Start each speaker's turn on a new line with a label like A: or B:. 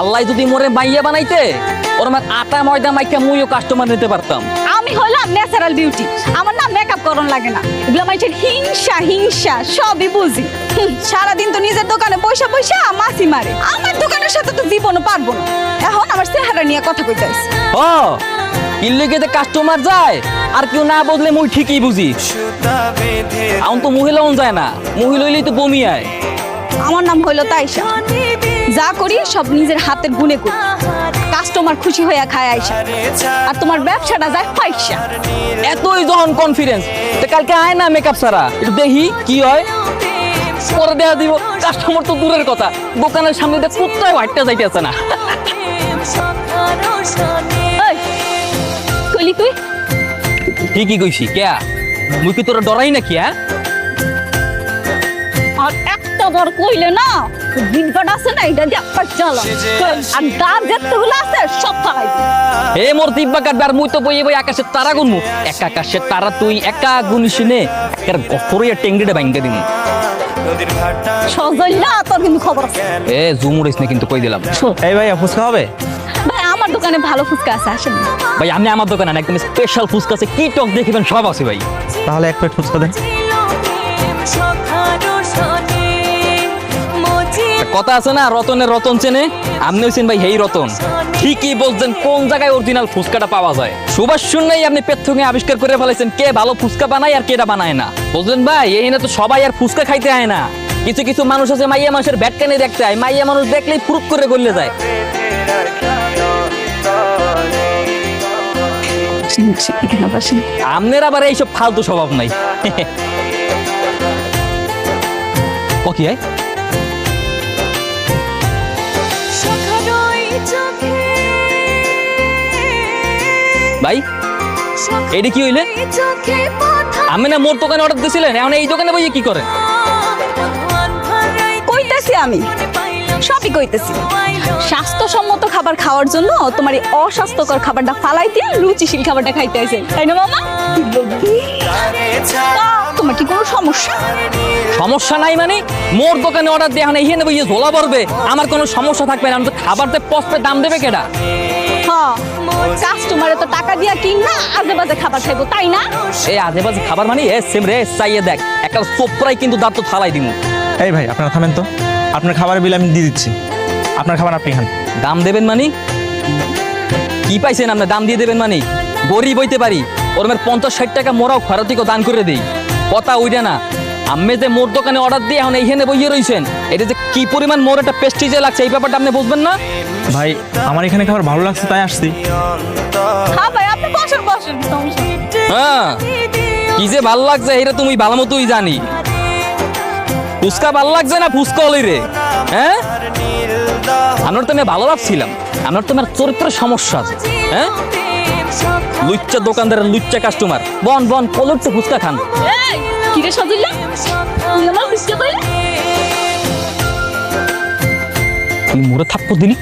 A: আল্লাহ যদি মোরে মাইয়া বানাইতে ওর আমার আটা ময়দা মাইকা মুইও কাস্টমার নিতে পারতাম।
B: আমি হলাম ন্যাচারাল বিউটি আমার না মেকআপ করন লাগে না। এগুলো মানুষের হিংসা হিংসা সবই বুঝি। সারাদিন তো নিজের দোকানে পয়সা পয়সা মাসি মারে। আমার দোকানের সাথে তো জীবনও পারব না। এখন আমার চেহারা নিয়ে কথা কইতে আসছি
A: ও কিল্লিকেতে কাস্টমার যায় আর কেউ না বদলে মুই ঠিকই বুঝি। এখন তো মহিলাও যায় না মহিলা হইলেই তো বমি আয়।
B: আমার নাম হইল তাইশা। যা করি সব নিজের হাতের গুনে করি। কাস্টমার খুশি হইয়া খায় আইসা। আর তোমার ব্যবসাটা যায় পয়সা
A: এতই যখন কনফিডেন্স তো কালকে আয় না মেকআপ সারা একটু দেখি কি হয়। পরে দেখা দিব কাস্টমার তো দূরের কথা। দোকানের সামনে দিয়ে কুত্তায় হাঁটতে যাইতেছে না।
B: কইলি তুই?
A: ঠিকই কইছি কেয়া? মুই কি তোরা ডরাই নাকি হ্যাঁ?
B: আর কইলে না আছে না এটা দিয়ে চালা। আর যেতগুলো আছে সব ফালাই
A: মোর কাটবে আর মুই তো বই বই আকাশের তারা গুনমু। এক আকাশের তারা তুই একা গুনিস নে। এর গফরিয়া ভাঙ্গে দিমু।
B: সজল্লা তোর কিন্তু খবর আছে।
A: এ জুমুরিস না কিন্তু কই দিলাম।
C: এই ফুচকা হবে?
B: ভাই আমার দোকানে ভালো ফুচকা আছে আসেন।
A: ভাই আমি আমার দোকানে একদম স্পেশাল ফুচকা আছে কি টক দেখিবেন সব আছে ভাই।
C: তাহলে এক প্লেট ফুচকা দেন।
A: কথা আছে না রতনের রতন চেনে? আপনি হইছেন ভাই হেই রতন। ঠিকই বলছেন কোন জায়গায় অরিজিনাল ফুচকাটা পাওয়া যায়? সুভাষ শুনলেই আপনি পেথুকে আবিষ্কার করে ফেলেছেন কে ভালো ফুচকা বানায় আর কেটা বানায় না। বুঝলেন ভাই এই না তো সবাই আর ফুচকা খাইতে হয় না। কিছু কিছু মানুষ আছে মাইয়া মানুষের ব্যাট কানে দেখতে হয় মাইয়া মানুষ দেখলেই ফুরুক করে গলে যায়। আমনের আবার এইসব ফালতু স্বভাব নাই। ও ভাই এটি কি হইলে? আমি না মোর দোকানে অর্ডার দিয়েছিলেন এখন এই দোকানে বইয়ে কি করেন?
B: কইতেছি আমি সবই কইতেছি। স্বাস্থ্যসম্মত খাবার খাওয়ার জন্য তোমার এই অস্বাস্থ্যকর খাবারটা ফালাই দিয়ে রুচিশীল খাবারটা খাইতে আছে তাই না মামা? তোমার কি কোনো সমস্যা?
A: সমস্যা নাই মানে মোর দোকানে অর্ডার দিয়ে এখন এইখানে বইয়ে ঝোলা পড়বে। আমার কোনো সমস্যা থাকবে না। আমি তো খাবার তো পস্পে দাম দেবে কেডা?
B: কাস্টমারে তো টাকা দিয়া কিন না আজে বাজে খাবার খাইবো তাই না?
A: এই আজে বাজে খাবার মানে এ সেম রে চাইয়ে দেখ একটা চোপড়াই কিন্তু দাঁত তো থালাই দিমু।
C: এই ভাই আপনারা থামেন তো। আপনার খাবারের বিল আমি দিয়ে দিচ্ছি। আপনার খাবার আপনি খান।
A: দাম দেবেন মানে? কি পাইছেন আপনি? দাম দিয়ে দেবেন মানে? গরিব হইতে পারি। ওর মেয়ের পঞ্চাশ ষাট টাকা মোরাও খরতিকে দান করে দেই। কথা উইডে না। আমি যে মোর দোকানে অর্ডার দিয়ে এখন এইখানে বইয়ে রইছেন এটা যে কি পরিমাণ মোর একটা পেস্টিজে লাগছে এই ব্যাপারটা আপনি বুঝবেন না?
C: ভাই আমার এখানে খাবার ভালো লাগছে তাই আসছি।
B: হ্যাঁ ভাই আপনি বসেন বসেন
A: হ্যাঁ কি যে ভালো লাগছে এটা তুমি ভালো মতোই জানি। ফুচকা ভালো লাগছে না ফুচকা হলি রে? হ্যাঁ? আমার তো আমি ভালো ভাবছিলাম আমার তো আমার চরিত্রের সমস্যা আছে হ্যাঁ? লুচ্চা দোকানদারের লুচ্চা কাস্টমার বন বন কলরতে ফুচকা খান।
B: এই, কি তুই আমার বুঝতে
A: কইলা মোরে থাপ্পড় দিলি?